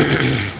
Yeah.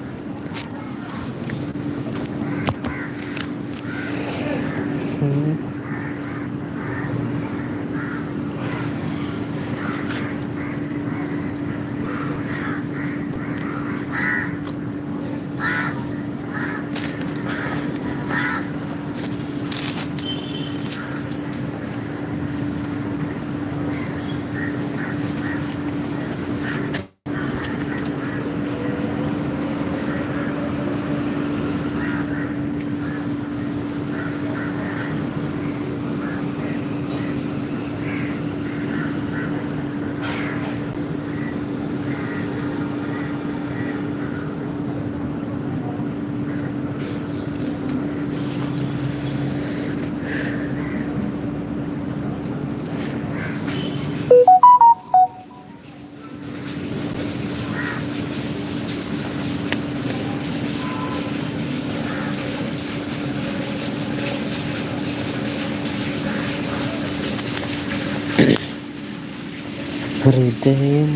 ഹൃദയം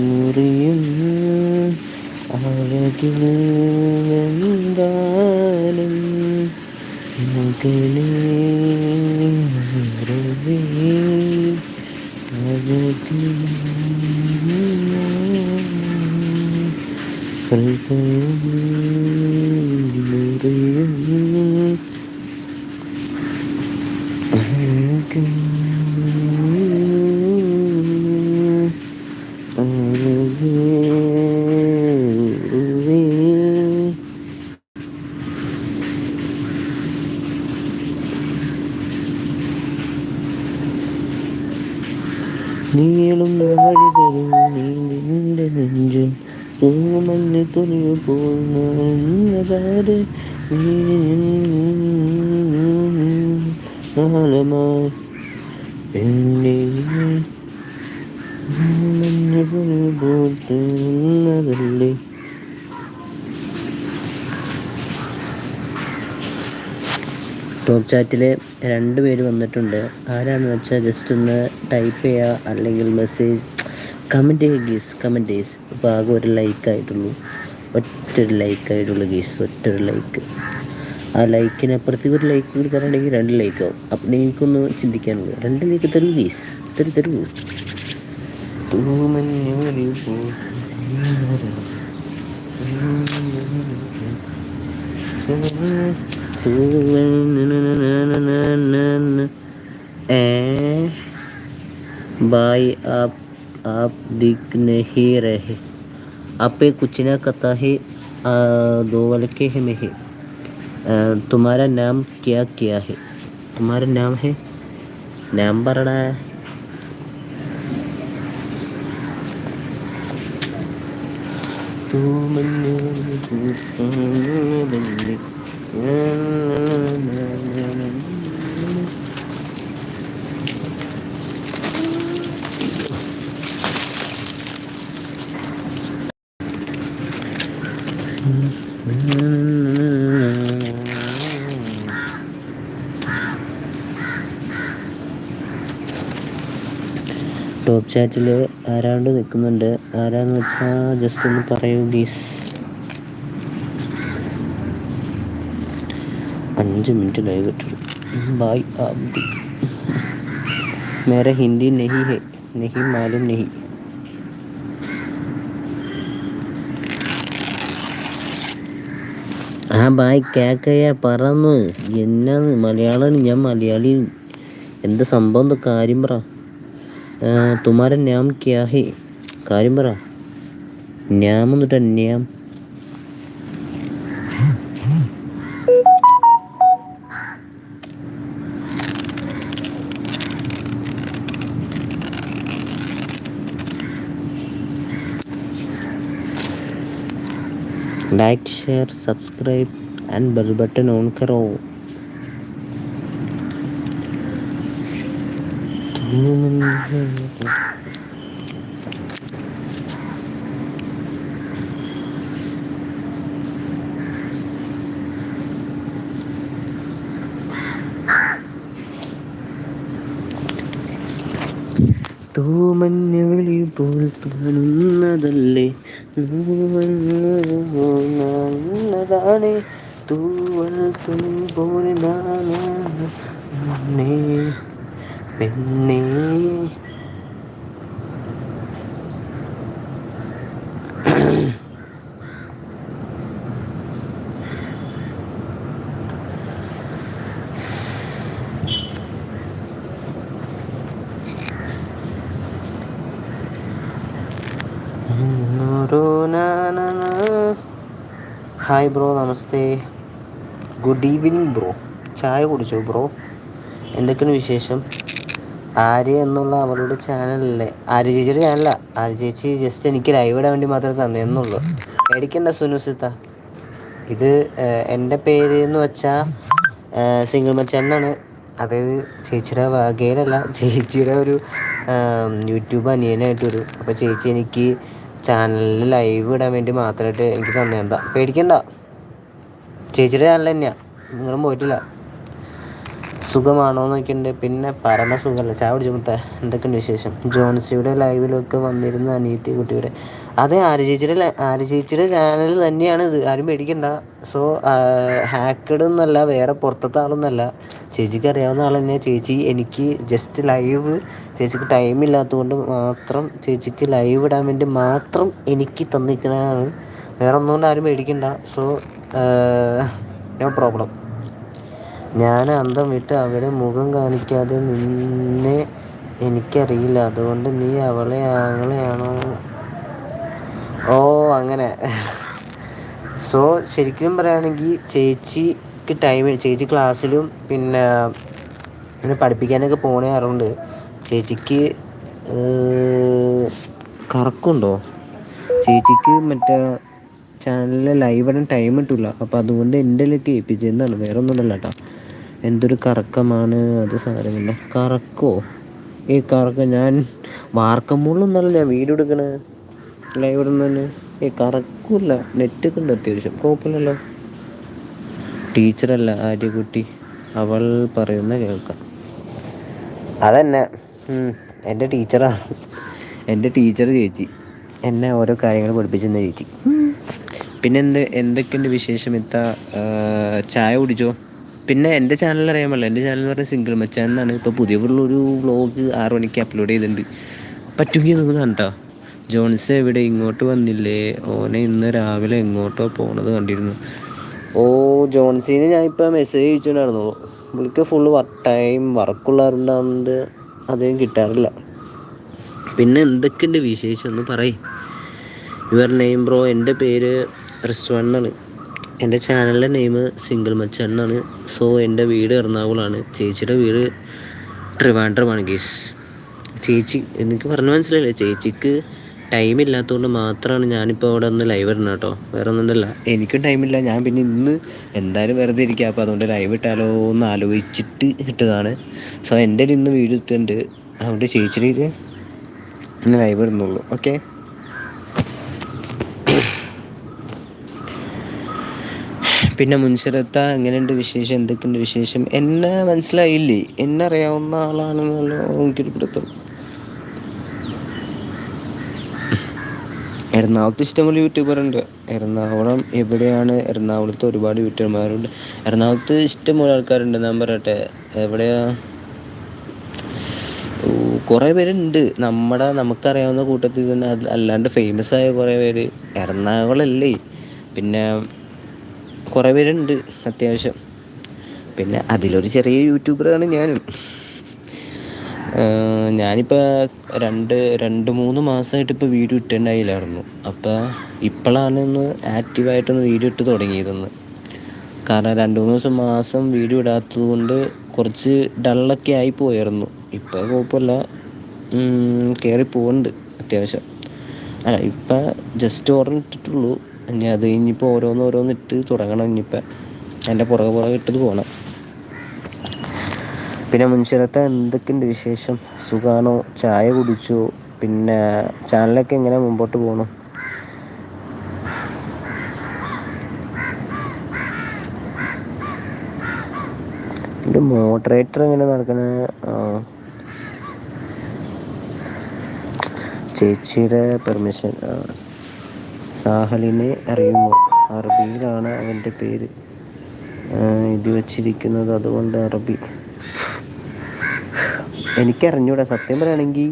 മുറിയും അഴകിൽ എന്താലും മകളെ ഹൃദയം തുണിയ നാളമായി എന്നെ ടോപ്പ് ചാറ്റിൽ രണ്ട് പേര് വന്നിട്ടുണ്ട്. ആരാന്ന് വെച്ചാൽ ജസ്റ്റ് ഒന്ന് ടൈപ്പ് ചെയ്യുക അല്ലെങ്കിൽ മെസ്സേജ് കമന്റ് ചെയ്യുക ഗീസ് കമന്റ് ചെയ്സ് ഇപ്പോൾ ആകെ ഒരു ലൈക്ക് ഒറ്റൊരു ലൈക്കായിട്ടുള്ള ഗീസ് ഒറ്റൊരു ലൈക്ക് ആ ലൈക്കിനപ്പുറത്ത് ഒരു ലൈക്ക് കൊടുക്കാറുണ്ടെങ്കിൽ രണ്ട് ലൈക്കാവും അപ്പം നിങ്ങൾക്കൊന്ന് ചിന്തിക്കാനുള്ളൂ രണ്ട് ലൈക്ക് തരൂ കേസ് തരൂ തരൂ. ഏ? ഭായ് ആപ് ആപ് ദിക് നഹി രഹേ. අපේ කුචිනා කතාහි दोवल के है में है तुम्हारा नाम क्या क्या है तुम्हारा नाम है नाम भरना है तू मन ചാറ്റിൽ ആരാണ്ട് നിൽക്കുന്നുണ്ട് ആരാന്ന് വെച്ചാൽ ജസ്റ്റ് ഒന്ന് പറയൂ ഗീസ് അഞ്ച് മിനിറ്റ് ലൈവ് ഇട്ടു ബായ് ആബ്ദിക് ഹിന്ദി നെഹി ഹെ നെഹി മാലും നെഹി. ആ ബായ് കേക്കയ പറന്ന്. എന്നാന്ന്? മലയാളം ഞാൻ മലയാളി. എന്താ സംഭവം? കാര്യം പറ തുമാര നാം ക്യാ ഹേ കാര്യം പറ ഞാം എന്നിട്ട് ഞാം like share subscribe and bell button on करो തൂമഞ്ഞുകളി പോൽ തോന്നുന്നതല്ലേ നല്ലതാണ് തൂവൽ തുണി പോലെ പെണ്ണേ പെണ്ണേ. ഹായ് ബ്രോ നമസ്തേ. ഗുഡ് ഈവനിങ് ബ്രോ ചായ കുടിച്ചോ ബ്രോ എന്തൊക്കെയാണ് വിശേഷം? ആര്യ എന്നുള്ള അവളുടെ ചാനലല്ലേ? ആര്യ ചേച്ചിയുടെ ചാനല ആര്യ ചേച്ചി ജസ്റ്റ് എനിക്ക് ലൈവ് ഇടാൻ വേണ്ടി മാത്രമേ തന്നെയെന്നുള്ളൂ പേടിക്കണ്ട സുനുസിത്ത ഇത് എന്റെ പേര് എന്ന് വെച്ചാൽ സിംഗിൾ മച്ച എന്നാണ് അതായത് ചേച്ചിയുടെ വകയിലല്ല ചേച്ചിയുടെ ഒരു യൂട്യൂബ് അനിയനായിട്ട് വരും അപ്പോൾ ചേച്ചി എനിക്ക് ചാനലിൽ ലൈവ് ഇടാൻ വേണ്ടി മാത്രമായിട്ട് എനിക്ക് തന്നെ എന്താ. പേടിക്കണ്ട. ചേച്ചിയുടെ ചാനൽ തന്നെയാണ് നിങ്ങളും പോയിട്ടില്ല. സുഖമാണോ എന്നൊക്കെയുണ്ട് പിന്നെ പരമസുഖമല്ല ചായ പിടിച്ചു എന്തൊക്കെയുണ്ട് വിശേഷം? ജോൺസിയുടെ ലൈവിലൊക്കെ വന്നിരുന്ന അനിയത്തി കുട്ടിയുടെ. അതെ ആരുചേച്ചിയുടെ ആരുചേച്ചിയുടെ ചാനൽ തന്നെയാണ് ഇത്. ആരും പേടിക്കണ്ട. സോ ഹാക്കഡ് എന്നല്ല വേറെ പുറത്തത്തെ ആളൊന്നല്ല. ചേച്ചിക്ക് അറിയാവുന്ന ആൾ ചേച്ചി. എനിക്ക് ജസ്റ്റ് ലൈവ് ചേച്ചിക്ക് ടൈം ഇല്ലാത്തതുകൊണ്ട് മാത്രം ചേച്ചിക്ക് ലൈവ് ഇടാൻ വേണ്ടി മാത്രം എനിക്ക് തന്നിരിക്കുന്നതാണ്. വേറെ ഒന്നുകൊണ്ട് ആരും പേടിക്കണ്ട. സോ നോ പ്രോബ്ലം ഞാൻ അന്തം വിട്ട് അവരെ മുഖം കാണിക്കാതെ നിന്നെ എനിക്കറിയില്ല. അതുകൊണ്ട് നീ അവളെ ആങ്ങളെയാണോ? ഓ അങ്ങനെ. സോ ശരിക്കും പറയുകയാണെങ്കിൽ ചേച്ചിക്ക് ടൈം ചേച്ചി ക്ലാസ്സിലും പിന്നെ പിന്നെ പഠിപ്പിക്കാനൊക്കെ പോണേ അറിവുണ്ട് ചേച്ചിക്ക് കറക്കുണ്ടോ? ചേച്ചിക്ക് മറ്റേ ചാനലിൽ ലൈവ് ഇടാൻ ടൈം കിട്ടില്ല അപ്പോൾ അതുകൊണ്ട് എന്റെ ലേക്ക് ഏൽപ്പിച്ചതെന്നാണ് വേറെ ഒന്നുമല്ല കേട്ടോ എന്തൊരു കറക്കമാണ് അത് സാരമില്ല. കറക്കോ? ഈ കറക്കം ഞാൻ വാർക്കമ്പുള്ളൊന്നല്ല ഞാൻ വീഡിയോ എടുക്കണേ. നിന്ന് തന്നെ. ഈ കറക്കില്ല. നെറ്റ് കണ്ട് അത്യാവശ്യം. കുഴപ്പമില്ലല്ലോ. ടീച്ചറല്ല ആര്യകുട്ടി അവൾ പറയുന്ന കേൾക്കാം. അതന്നെ. എന്റെ ടീച്ചറാണ് എന്റെ ടീച്ചർ ചേച്ചി. എന്നെ ഓരോ കാര്യങ്ങൾ പഠിപ്പിച്ചെന്ന ചേച്ചി. പിന്നെ എന്ത് എന്തൊക്കെയുണ്ട് വിശേഷം? ഇത്ത ചായ കുടിച്ചോ? പിന്നെ എന്റെ ചാനൽ അറിയാമല്ലോ. എന്റെ ചാനൽ എന്ന് പറഞ്ഞാൽ സിംഗിൾ മച്ചാൻ എന്നാണ്. ഇപ്പോൾ പുതിയ ഒരു വ്ളോഗ് ആറ് മണിക്ക് അപ്ലോഡ് ചെയ്തിട്ടുണ്ട്. പറ്റുമെങ്കിൽ നിങ്ങൾ കണ്ടോ? ജോൺസ് എവിടെ? ഇങ്ങോട്ട് വന്നില്ലേ? ഓനെ ഇന്ന് രാവിലെ എങ്ങോട്ടോ പോണത് കണ്ടിരുന്നു. ഓ ജോൺസിന് ഞാൻ ഇപ്പോൾ മെസ്സേജ് അയച്ചിട്ടുണ്ടായിരുന്നു. പുള്ളിക്ക് ഫുള്ള് വർക്ക് ടൈം വർക്കുള്ളവരുണ്ടാകുന്നത് അധികം കിട്ടാറില്ല. പിന്നെ എന്തൊക്കെയുണ്ട് വിശേഷം? ഒന്ന് പറയും. യുവർ നെയിം ബ്രോ എന്റെ പേര് റിസ്വാൻ എന്നാണ്. എന്റെ ചാനലിന്റെ നെയിം സിംഗിൾ മച്ചൻ എന്നാണ്. സോ എന്റെ വീട് എറണാകുളമാണ് ചേച്ചിയുടെ വീട് ട്രിവാൻഡ്രമാണ് ഗീസ് ചേച്ചി എനിക്ക് പറഞ്ഞു മനസ്സിലായില്ലേ? ചേച്ചിക്ക് ടൈം ഇല്ലാത്തതുകൊണ്ട് മാത്രമാണ് ഞാനിപ്പോൾ അവിടെ ഒന്ന് ലൈവ് ഇടുന്നത് കേട്ടോ. വേറെ ഒന്നുമില്ല എനിക്കും ടൈമില്ല ഞാൻ പിന്നെ ഇന്ന് എന്തായാലും വെറുതെ ഇരിക്കുക അപ്പോൾ അതുകൊണ്ട് ലൈവ് ഇട്ടാലോ എന്ന് ആലോചിച്ചിട്ട് ഇട്ടതാണ്. സോ എന്റെ ഇന്ന് വീഡിയോ ഇട്ടുണ്ട് അതുകൊണ്ട് ചേച്ചിയുടെ ഇന്ന് ലൈവ് ഇടുന്നുള്ളൂ. ഓക്കെ പിന്നെ മുൻസിറത്ത എങ്ങനെയുണ്ട് വിശേഷം? എന്തൊക്കെയുണ്ട് വിശേഷം? എന്നെ മനസ്സിലായില്ലേ? എന്നെ അറിയാവുന്ന ആളാണെന്നുള്ള എനിക്കൊരു പിടുത്തം. എറണാകുളത്ത് ഇഷ്ടംപോലെ യൂട്യൂബറുണ്ട് എറണാകുളം എവിടെയാണ്? എറണാകുളത്ത് ഒരുപാട് യൂട്യൂബർമാരുണ്ട്. എറണാകുളത്ത് ഇഷ്ടംപോലെ ആൾക്കാരുണ്ട്. ഞാൻ പറയട്ടെ എവിടെയാ? കൊറെ പേരുണ്ട്. നമ്മുടെ നമുക്കറിയാവുന്ന കൂട്ടത്തിൽ തന്നെ അല്ലാണ്ട് ഫേമസ് ആയ കുറേ പേര് എറണാകുളല്ലേ? പിന്നെ കുറേ പേരുണ്ട് അത്യാവശ്യം. പിന്നെ അതിലൊരു ചെറിയ യൂട്യൂബറാണ് ഞാനും. ഞാനിപ്പോൾ രണ്ട് രണ്ട് മൂന്ന് മാസമായിട്ട് ഇപ്പോൾ വീഡിയോ ഇട്ടുണ്ടായില്ലായിരുന്നു. അപ്പോൾ ഇപ്പോഴാണ് ഒന്ന് ആക്റ്റീവായിട്ടൊന്ന് വീഡിയോ ഇട്ട് തുടങ്ങിയതൊന്ന്. കാരണം രണ്ട് മൂന്ന് ദിവസം മാസം വീഡിയോ ഇടാത്തത് കൊണ്ട് കുറച്ച് ഡള്ളൊക്കെ ആയി പോയായിരുന്നു. ഇപ്പോൾ കുഴപ്പമില്ല. കേറി പോകുന്നുണ്ട് അത്യാവശ്യം. അല്ല ഇപ്പം ജസ്റ്റ് ഓർഡർ ഇട്ടിട്ടുള്ളൂ. ഇനി അത് കഴിഞ്ഞിപ്പോൾ ഓരോന്നോരോന്ന് ഓരോന്ന് ഇട്ട് തുടങ്ങണം. ഇനിയിപ്പോൾ അതിന്റെ പുറകെ പുറകെ ഇട്ടത് പോകണം പിന്നെ മുൻഷിരത്തെ എന്തൊക്കെയുണ്ട് വിശേഷം? സുഖാണോ? ചായ കുടിച്ചോ? പിന്നെ ചാനലൊക്കെ എങ്ങനെ മുമ്പോട്ട് പോകണം ഒരു മോഡറേറ്റർ എങ്ങനെ നടക്കണ? ചേച്ചിയുടെ പെർമിഷൻ സാഹലിനെ അറിയുമോ അറബിയിലാണ് അവന്റെ പേര്. ഇത് വച്ചിരിക്കുന്നത് അതുകൊണ്ട് അറബി. എനിക്കറിഞ്ഞൂടാ. സത്യം പറയുകയാണെങ്കിൽ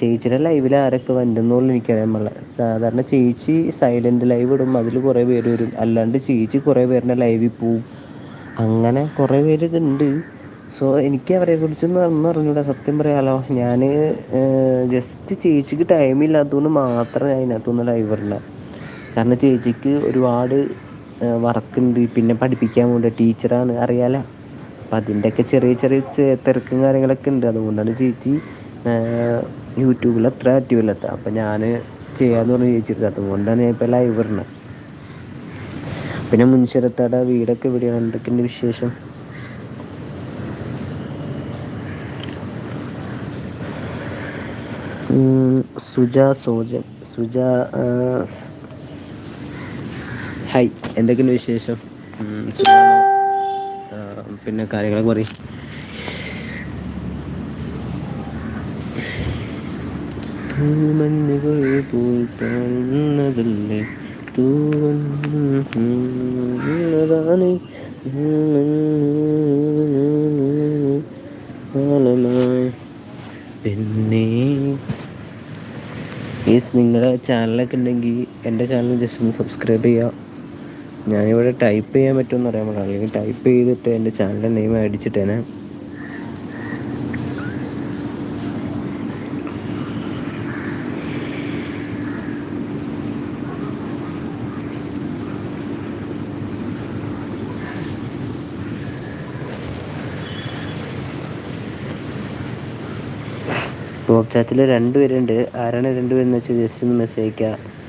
ചേച്ചിയുടെ ലൈവിൽ ആരൊക്കെ വരുന്നുള്ളൂ എനിക്കറിയാൻ പാടില്ല. സാധാരണ ചേച്ചി സൈലന്റ് ലൈവ് ഇടും. അതിൽ കുറേ പേര് വരും. അല്ലാണ്ട് ചേച്ചി കുറേ പേരുടെ ലൈവിൽ പോവും. അങ്ങനെ കുറേ പേരുണ്ട് സോ എനിക്ക് അവരെക്കുറിച്ചൊന്നും ഒന്നും അറിഞ്ഞൂടാ. സത്യം പറയാലോ. ഞാൻ ജസ്റ്റ് ചേച്ചിക്ക് ടൈമില്ലാത്തതുകൊണ്ട് മാത്രമേ അതിനകത്തുനിന്ന് അതിനകത്തൊന്നും ലൈവ് ഇടണ്ട കാരണം ചേച്ചിക്ക് ഒരുപാട് വർക്കുണ്ട്. പിന്നെ പഠിപ്പിക്കാൻ വേണ്ടി ടീച്ചറാണ്. അറിയാലോ? അപ്പം അതിന്റെയൊക്കെ ചെറിയ ചെറിയ തിരക്കും കാര്യങ്ങളൊക്കെ ഉണ്ട്. അതുകൊണ്ടാണ് ചേച്ചി യൂട്യൂബിൽ അത്ര ആക്റ്റീവല്ലാത്ത അപ്പം ഞാൻ ചെയ്യാമെന്ന് പറഞ്ഞ് ചേച്ചിരുന്നത് അതുകൊണ്ടാണ് ഞാൻ ഇപ്പോൾ ലൈവ് വരുന്നത് പിന്നെ മുൻഷിരത്തയുടെ വീടൊക്കെ എവിടെയാണ്? എന്തൊക്കെയുണ്ട് വിശേഷം? സുജ സോജൻ. സുജ ഹായ് എന്തൊക്കെയുണ്ട് വിശേഷം? പിന്നെ കാര്യങ്ങളൊക്കെ പറയും. തൂവന്നതാണ് പിന്നെ ഈസ് നിങ്ങളുടെ ചാനലൊക്കെ ഉണ്ടെങ്കിൽ എന്റെ ചാനൽ ജസ്റ്റ് ഒന്ന് സബ്സ്ക്രൈബ് ചെയ്യുക. ഞാനിവിടെ ടൈപ്പ് ചെയ്യാൻ പറ്റുമെന്ന് അറിയാൻ പാടില്ല. അല്ലെങ്കിൽ ടൈപ്പ് ചെയ്തിട്ട് എന്റെ ചാനലിന്റെ നെയിം അടിച്ചിട്ടേനെ. ടോപ്പ് ചാറ്റിൽ രണ്ട് പേരുണ്ട് ആരാണ് രണ്ടുപേരെന്ന് വെച്ചാൽ ജസ്റ്റ് ഒന്ന് മെസ്സേജ് അയക്കുക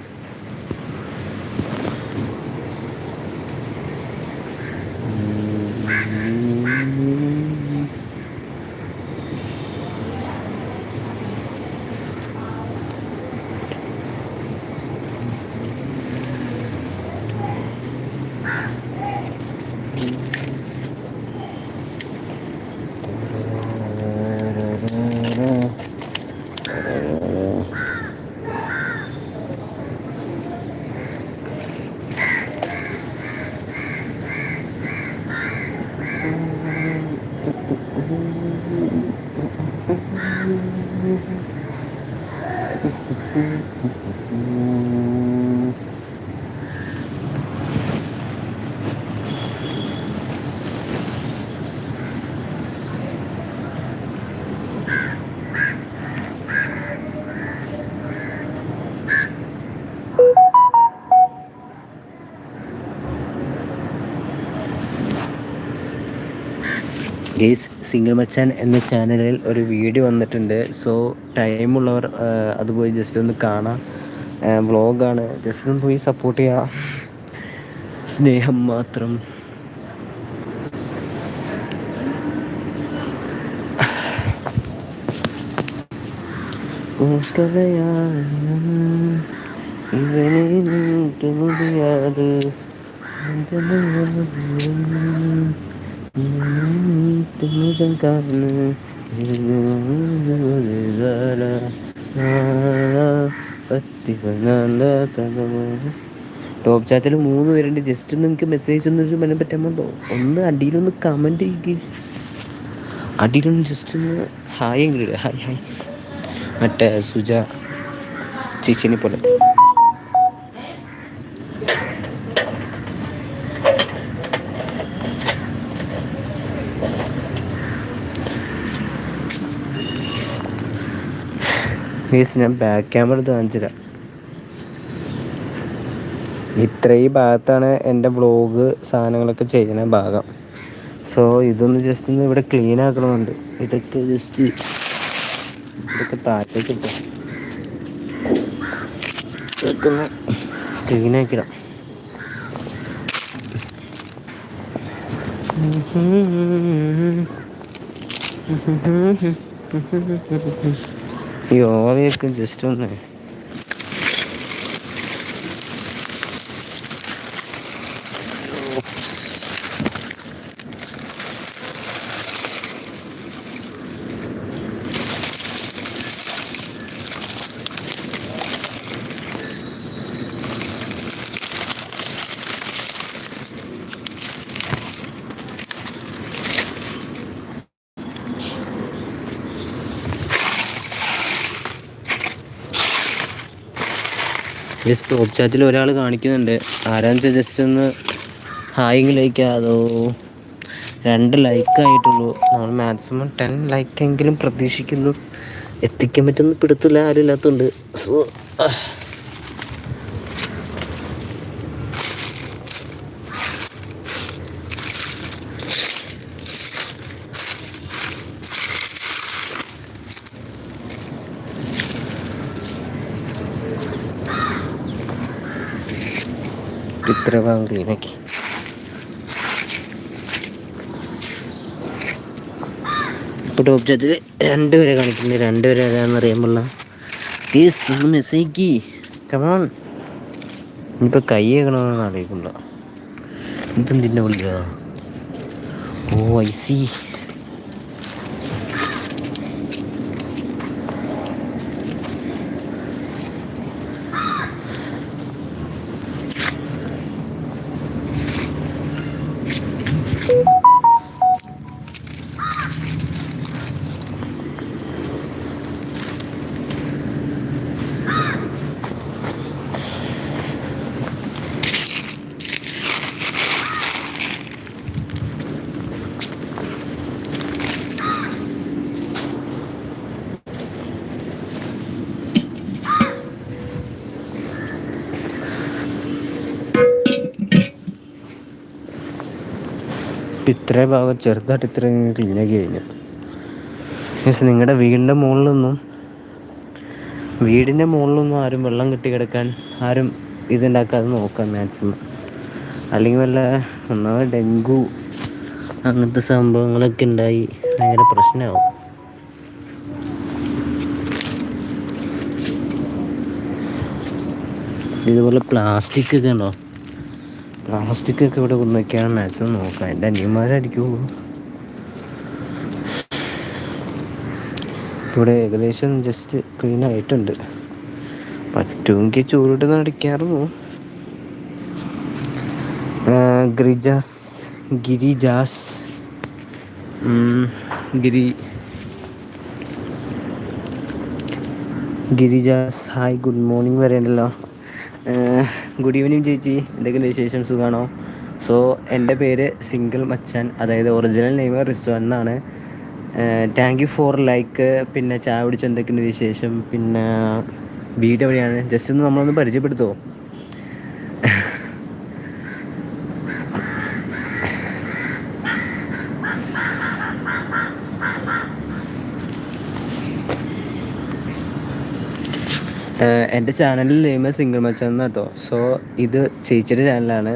うん。സിംഗിൾ മച്ചാൻ എന്ന ചാനലിൽ ഒരു വീഡിയോ വന്നിട്ടുണ്ട്. സോ ടൈമുള്ളവർ അത് പോയി ജസ്റ്റ് ഒന്ന് കാണാം. വ്ളോഗാണ്. ജസ്റ്റ് ഒന്ന് പോയി സപ്പോർട്ട് ചെയ്യുക സ്നേഹം മാത്രം. ഇവനെ മുടിയാതെ തുമുഖം കാണുന്നു ടോപ് ചാറ്റിൽ മൂന്ന് പേരുണ്ട്. ജസ്റ്റ് ഒന്ന് എനിക്ക് മെസ്സേജ് ഒന്നും മനം പറ്റാമോ ഒന്ന് അടിയിലൊന്ന് കമന്റ് അടിയിലൊന്ന് ജസ്റ്റ് ഒന്ന് ഹായ് എങ്കിലും ഹായ് ഹായ് മറ്റേ സുജ ചിച്ചിനെ പോലെ. ഗയ്സ് ഞാൻ ബാക്ക് ക്യാമറ എടുത്ത് ഇത്ര ഇത്രയും ഭാഗത്താണ് എന്റെ വ്ളോഗ് സാധനങ്ങളൊക്കെ ചെയ്യുന്ന ഭാഗം സോ ഇതൊന്ന് ജസ്റ്റ് ഒന്ന് ഇവിടെ ക്ലീൻ ആക്കണമെന്നുണ്ട് ഇതൊക്കെ ജസ്റ്റ് ഇതൊക്കെ താഴത്തേക്ക് ഇട്ടോ ക്ലീൻ ആക്കിടാം ഈ ഓവയൊക്കെ ജസ്റ്റ് ഒന്ന് ഈ സ്റ്റോപ്പ് ചാറ്റിൽ ഒരാൾ കാണിക്കുന്നുണ്ട്. ആരാന്ന് വെച്ചാൽ ജസ്റ്റ് ഒന്ന് ഹായിങ് ലൈക്ക് അതോ രണ്ട് ലൈക്ക് ആയിട്ടുള്ളൂ. നമ്മൾ മാക്സിമം ടെൻ ലൈക്കെങ്കിലും പ്രതീക്ഷിക്കുന്നു. എത്തിക്കാൻ പറ്റുന്ന പിടുത്തില്ല ആരും ഇല്ലാത്തതുണ്ട് സോ ഇത്ര ഭാഗം ക്ലീനാക്കി ഇപ്പോൾ ടോപ്പ് ചാറ്റിൽ രണ്ട് പേരെ കാണിക്കുന്നത് രണ്ട് പേരെ ഏതാണെന്ന് അറിയാൻ കേസ് ഒന്ന് മെസ്സേജ് കമോൺ ഇനിയിപ്പോൾ കൈ കേൾക്കണമെന്നാണ് അറിയിക്കില്ല ഇതെന്തിന്റെ വിളിക്കുക ഓ ഐ സി ഇത്രയും ഭാഗം ചെറുതായിട്ട് ഇത്രയും ക്ലീനാക്കി കഴിഞ്ഞു. മീൻസ് നിങ്ങളുടെ വീടിന്റെ മുകളിലൊന്നും വീടിന്റെ മുകളിലൊന്നും ആരും വെള്ളം കെട്ടി കിടക്കാൻ ആരും ഇതുണ്ടാക്കാതെ നോക്കാം മാക്സിമം അല്ലെങ്കിൽ വല്ല ഒന്നാമത് ഡെങ്കു അങ്ങനത്തെ സംഭവങ്ങളൊക്കെ ഉണ്ടായി ഭയങ്കര പ്രശ്നമാവും. ഇതുപോലെ പ്ലാസ്റ്റിക് ഒക്കെ ഉണ്ടോ? പ്ലാസ്റ്റിക് ഒക്കെ ഇവിടെ കൊണ്ടുവയ്ക്കാൻ മാക്സിമം നോക്കാം. എന്റെ അനിയന്മാരായിരിക്കും ഇവിടെ ഏകദേശം ജസ്റ്റ് ക്ലീൻ ആയിട്ടുണ്ട്. പറ്റുമെങ്കിൽ ചൂടിട്ട് നടക്കാറുന്നു ഗ്രിജാസ് ഗിരിജാസ്. ഗിരി ഗിരിജാസ് ഹായ് ഗുഡ് മോർണിംഗ് വരെയുണ്ടല്ലോ ഗുഡ് ഈവനിങ് ചേച്ചി. എന്തൊക്കെയുണ്ട് വിശേഷം? സുഖമാണോ സോ എന്റെ പേര് സിംഗിൾ മച്ചാൻ അതായത് ഒറിജിനൽ നെയിം റിസ്വാൻ എന്നാണ്. താങ്ക് യു ഫോർ ലൈക്ക് പിന്നെ ചായ പിടിച്ച എന്തൊക്കെയുണ്ട് വിശേഷം? പിന്നെ വീട് എവിടെയാണ്? ജസ്റ്റ് ഒന്ന് നമ്മളൊന്ന് പരിചയപ്പെടുത്തുമോ എന്റെ ചാനലിൽ നെയ്മ സിംഗിൾ മച്ചാന്ന് കേട്ടോ സോ ഇത് ചേച്ചിയുടെ ചാനലാണ്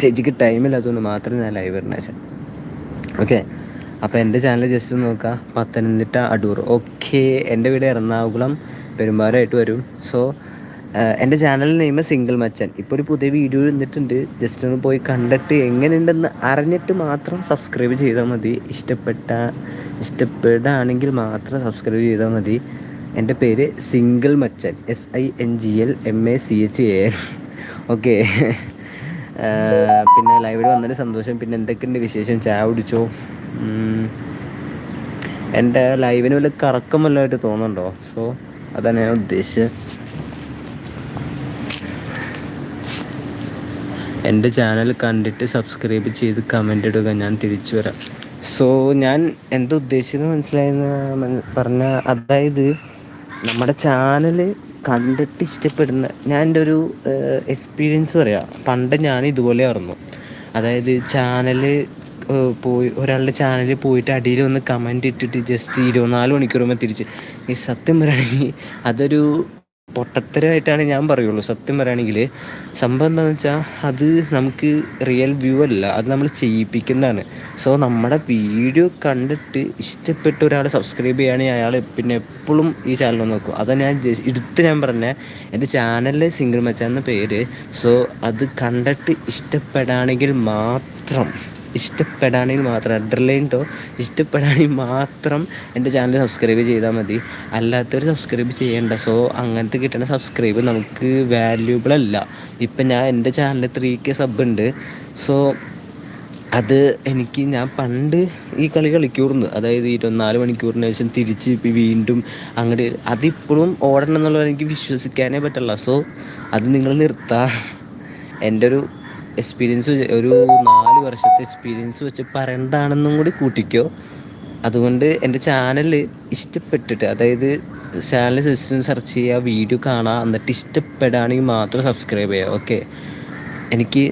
ചേച്ചിക്ക് ടൈമില്ലാത്തതുകൊണ്ട് മാത്രമേ ഞാൻ ലൈവ് വരണ വെച്ചാൽ ഓക്കെ അപ്പോൾ എന്റെ ചാനൽ ജസ്റ്റ് നോക്കുക പത്തനംതിട്ട അടൂർ. ഓക്കെ എന്റെ വീട് എറണാകുളം. പെരുമ്പാറായിട്ട് വരും. സോ എന്റെ ചാനൽ നെയ്മ സിംഗിൾ മച്ചൻ ഇപ്പോൾ ഒരു പുതിയ വീഡിയോ വന്നിട്ടുണ്ട്. ജസ്റ്റ് ഒന്ന് പോയി കണ്ടിട്ട് എങ്ങനെയുണ്ടെന്ന് അറിഞ്ഞിട്ട് മാത്രം സബ്സ്ക്രൈബ് ചെയ്താൽ മതി. ഇഷ്ടപ്പെട്ട ഇഷ്ടപ്പെടുകയാണെങ്കിൽ മാത്രം സബ്സ്ക്രൈബ് ചെയ്താൽ മതി. എന്റെ പേര് single Machan S I N G L M A C H A okay പിന്നെ ലൈവിൽ വന്നൊരു സന്തോഷം. പിന്നെ എന്തൊക്കെയുണ്ട് വിശേഷം? ചായ കുടിച്ചോ? എന്റെ ലൈവിന് വല്ല കറക്കം വല്ലതായിട്ട് തോന്നുന്നുണ്ടോ? സോ അതാണ് ഞാൻ ഉദ്ദേശിച്ചത്. എന്റെ ചാനൽ കണ്ടിട്ട് സബ്സ്ക്രൈബ് ചെയ്ത് കമന്റ് ഇടുക. ഞാൻ തിരിച്ചു വരാം. സോ ഞാൻ എന്താ ഉദ്ദേശിച്ചത് മനസ്സിലായെന്ന് പറഞ്ഞ അതായത് നമ്മുടെ ചാനൽ കണ്ടിട്ട് ഇഷ്ടപ്പെടുന്ന ഞാൻ എന്റെ ഒരു എക്സ്പീരിയൻസ് പറയാം. പണ്ട് ഞാൻ ഇതുപോലെ ആയിരുന്നു. അതായത് ചാനൽ പോയി ഒരാളുടെ ചാനലിൽ പോയിട്ട് അടിയിൽ ഒന്ന് കമന്റ് ഇട്ടിട്ട് ജസ്റ്റ് ഇരുപത്തിനാല് മണിക്കൂറുമ്പോൾ തിരിച്ച്. ഈ സത്യം പറയുകയാണെങ്കിൽ അതൊരു പൊട്ടത്തരമായിട്ടാണ് ഞാൻ പറയുള്ളൂ. സത്യം പറയുകയാണെങ്കിൽ സംഭവം എന്താണെന്ന് വെച്ചാൽ അത് നമുക്ക് റിയൽ വ്യൂ അല്ല. അത് നമ്മൾ ചെയ്യിപ്പിക്കുന്നതാണ്. സോ നമ്മുടെ വീഡിയോ കണ്ടിട്ട് ഇഷ്ടപ്പെട്ട ഒരാൾ സബ്സ്ക്രൈബ് ചെയ്യുകയാണെങ്കിൽ അയാൾ പിന്നെ എപ്പോഴും ഈ ചാനൽ നോക്കും. അതാണ് ഞാൻ എടുത്ത് ഞാൻ പറഞ്ഞ. എന്റെ ചാനലിൽ സിംഗിൾ മച്ചാന്ന പേര്. സോ അത് കണ്ടിട്ട് ഇഷ്ടപ്പെടുകയാണെങ്കിൽ മാത്രം ഇഷ്ടപ്പെടുകയാണെങ്കിൽ മാത്രം അഡ്രലൈൻ ടോ ഇഷ്ടപ്പെടുകയാണെങ്കിൽ മാത്രം എന്റെ ചാനൽ സബ്സ്ക്രൈബ് ചെയ്താൽ മതി. അല്ലാത്തവർ സബ്സ്ക്രൈബ് ചെയ്യേണ്ട. സോ അങ്ങനത്തെ കിട്ടുന്ന സബ്സ്ക്രൈബ് നമുക്ക് വാല്യൂബിൾ അല്ല. ഇപ്പം ഞാൻ എന്റെ ചാനലിൽ ത്രീ കെ സബ് ഉണ്ട്. സോ അത് എനിക്ക് ഞാൻ പണ്ട് ഈ കളി കളിക്കൂർന്ന് അതായത് ഇരുപത്തിനാല് മണിക്കൂറിന് ശേഷം തിരിച്ച് വീണ്ടും അങ്ങോട്ട് അതിപ്പോഴും ഓടണം എന്നുള്ളത് എനിക്ക് വിശ്വസിക്കാനേ പറ്റില്ല. സോ അത് നിങ്ങൾ നിർത്താം. എന്റെ ഒരു എക്സ്പീരിയൻസ് ഒരു നാല് വർഷത്തെ എക്സ്പീരിയൻസ് വെച്ച് പറയണ്ടാണെന്നും കൂടി കൂട്ടിക്കോ. അതുകൊണ്ട് എന്റെ ചാനൽ ഇഷ്ടപ്പെട്ടിട്ട് അതായത് ചാനൽ സിസ്റ്റം സെർച്ച് ചെയ്യുക വീഡിയോ കാണുക എന്നിട്ട് ഇഷ്ടപ്പെടുകയാണെങ്കിൽ മാത്രം സബ്സ്ക്രൈബ് ചെയ്യുക ഓക്കെ എനിക്ക്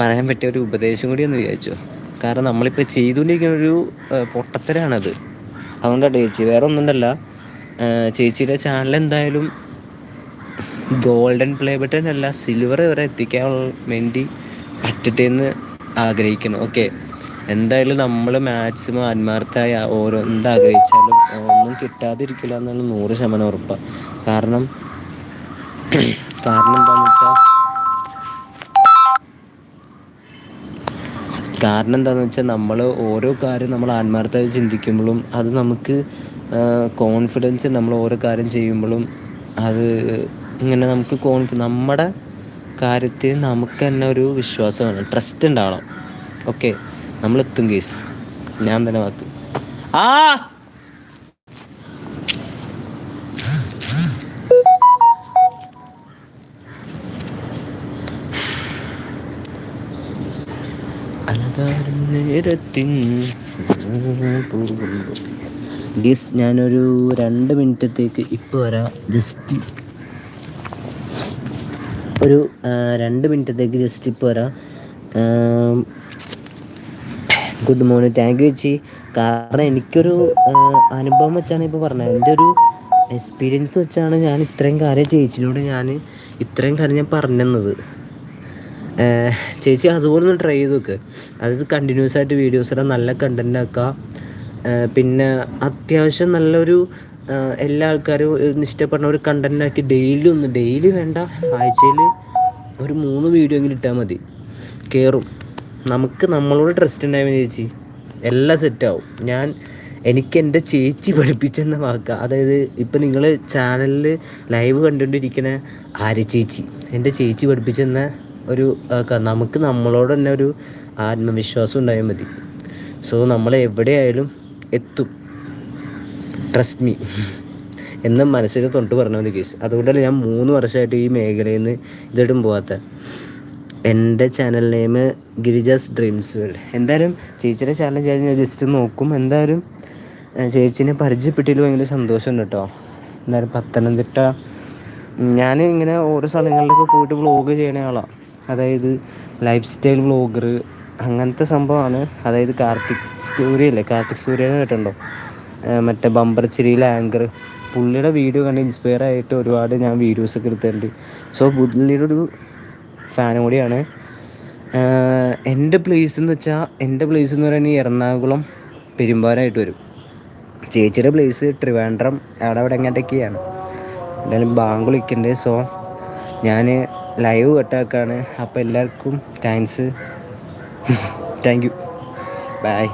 പറയാൻ പറ്റിയ ഒരു ഉപദേശം കൂടി ഒന്ന് വിചാരിച്ചു. കാരണം നമ്മളിപ്പോൾ ചെയ്തുകൊണ്ടിരിക്കുന്ന ഒരു പൊട്ടത്തരാണത്. അതുകൊണ്ടാണ് ചേച്ചി വേറെ ഒന്നുണ്ടല്ല ചേച്ചിയുടെ ചാനൽ എന്തായാലും ഗോൾഡൻ പ്ലേ ബട്ടൺ അല്ല സിൽവർ വരെ എത്തിക്കാൻ വേണ്ടി പറ്റട്ടെ എന്ന് ആഗ്രഹിക്കുന്നു. ഓക്കെ എന്തായാലും നമ്മൾ മാക്സിമം ആത്മാർത്ഥമായ ഓരോ എന്താഗ്രഹിച്ചാലും ഒന്നും കിട്ടാതിരിക്കില്ല എന്നാണ് നൂറ് ശതമാനം ഉറപ്പാണ് കാരണം കാരണം എന്താണെന്ന് വെച്ചാൽ കാരണം എന്താണെന്ന് വെച്ചാൽ നമ്മൾ ഓരോ കാര്യം നമ്മൾ ആത്മാർത്ഥമായി ചിന്തിക്കുമ്പോഴും അത് നമുക്ക് കോൺഫിഡൻസ് നമ്മൾ ഓരോ കാര്യം ചെയ്യുമ്പോഴും അത് ഇങ്ങനെ നമുക്ക് കോൺഫി നമ്മുടെ കാര്യത്തിൽ നമുക്ക് തന്നെ ഒരു വിശ്വാസം വേണം. ട്രസ്റ്റ് ഉണ്ടാവണം. ഓക്കെ നമ്മളെത്തും കേസ് ഞാൻ തന്നെ വാക്ക്. ആ! ഞാനൊരു രണ്ട് മിനിറ്റത്തേക്ക് ഇപ്പോൾ വരാം. ജസ്റ്റ് ഒരു രണ്ട് മിനിറ്റത്തേക്ക് ജസ്റ്റ് ഇപ്പോൾ വരാം. ഗുഡ് മോർണിംഗ് താങ്ക് യു ചേച്ചി. കാരണം എനിക്കൊരു അനുഭവം വെച്ചാണ് ഇപ്പോൾ പറഞ്ഞത്. എന്റെ ഒരു എക്സ്പീരിയൻസ് വെച്ചാണ് ഞാൻ ഇത്രയും കാര്യം ചേച്ചിനോട് ഞാൻ ഇത്രയും കാര്യം ഞാൻ പറഞ്ഞത് ചേച്ചി അതുപോലെ ഒന്ന് ട്രൈ ചെയ്ത് നോക്ക്. അതായത് കണ്ടിന്യൂസ് ആയിട്ട് വീഡിയോസ് ഇടാൻ നല്ല കണ്ടന്റ് ആക്കുക പിന്നെ അത്യാവശ്യം നല്ലൊരു എല്ലാ ആൾക്കാരും ഇഷ്ടപ്പെടുന്ന ഒരു കണ്ടന്റാക്കി ഡെയിലി ഒന്ന് ഡെയിലി വേണ്ട ആഴ്ചയിൽ ഒരു മൂന്ന് വീഡിയോ എങ്കിലും ഇട്ടാൽ മതി. കയറും നമുക്ക് നമ്മളോട് ട്രസ്റ്റ് ഉണ്ടായാൽ ചേച്ചി. എല്ലാം സെറ്റാവും ഞാൻ എനിക്ക് എന്റെ ചേച്ചി പഠിപ്പിച്ചെന്ന വാക്ക അതായത് ഇപ്പം നിങ്ങൾ ചാനലിൽ ലൈവ് കണ്ടുകൊണ്ടിരിക്കുന്ന ആര്യ ചേച്ചി എന്റെ ചേച്ചി പഠിപ്പിച്ചെന്ന ഒരു നമുക്ക് നമ്മളോട് തന്നെ ഒരു ആത്മവിശ്വാസം ഉണ്ടായാൽ മതി. സോ നമ്മൾ എവിടെയായാലും എത്തും. ട്രസ്റ്റ് മീ എന്ന മനസ്സിൽ തൊട്ട് പറഞ്ഞ മതി കേസ് അതുകൊണ്ടല്ല ഞാൻ മൂന്ന് വർഷമായിട്ട് ഈ മേഖലയിൽ നിന്ന് ഇതിട്ടും പോകാത്ത എന്റെ channel name Girija's dreams world എന്തായാലും ചേച്ചിയുടെ ചാനൽ ഞാൻ ജസ്റ്റ് നോക്കും. എന്തായാലും ചേച്ചിനെ പരിചയപ്പെട്ടില്ല ഭയങ്കര സന്തോഷമുണ്ട് കേട്ടോ. എന്തായാലും പത്തനംതിട്ട ഞാൻ ഇങ്ങനെ ഓരോ സ്ഥലങ്ങളിലൊക്കെ പോയിട്ട് വ്ളോഗ് ചെയ്യണ ആളാണ് അതായത് ലൈഫ് സ്റ്റൈൽ വ്ളോഗർ അങ്ങനത്തെ സംഭവമാണ്. അതായത് കാർത്തിക് സൂര്യ അല്ലേ കാർത്തിക് സൂര്യനെ കേട്ടുണ്ടോ മറ്റേ ബമ്പർ ചിരിയിലെ ആങ്കർ പുള്ളിയുടെ വീഡിയോ കണ്ട് ഇൻസ്പയർ ആയിട്ട് ഒരുപാട് ഞാൻ വീഡിയോസൊക്കെ എടുത്തിട്ടുണ്ട്. സോ പുള്ളിയുടെ ഒരു ഫാനും കൂടിയാണ്. എന്റെ പ്ലേസ് എന്ന് വെച്ചാൽ എന്റെ പ്ലേസ് എന്ന് പറയുന്നത് എറണാകുളം പെരുമ്പാനായിട്ട് വരും. ചേച്ചിയുടെ പ്ലേസ് ട്രിവാൻഡ്രം അവിടെ അവിടെ എങ്ങോട്ടൊക്കെയാണ് എന്തായാലും ബാങ്ക് വിളിക്കണ്ടേ. സോ ഞാൻ ലൈവ് കട്ടാക്കാണ് അപ്പോൾ എല്ലാവർക്കും താങ്ക്സ് താങ്ക് യു ബൈ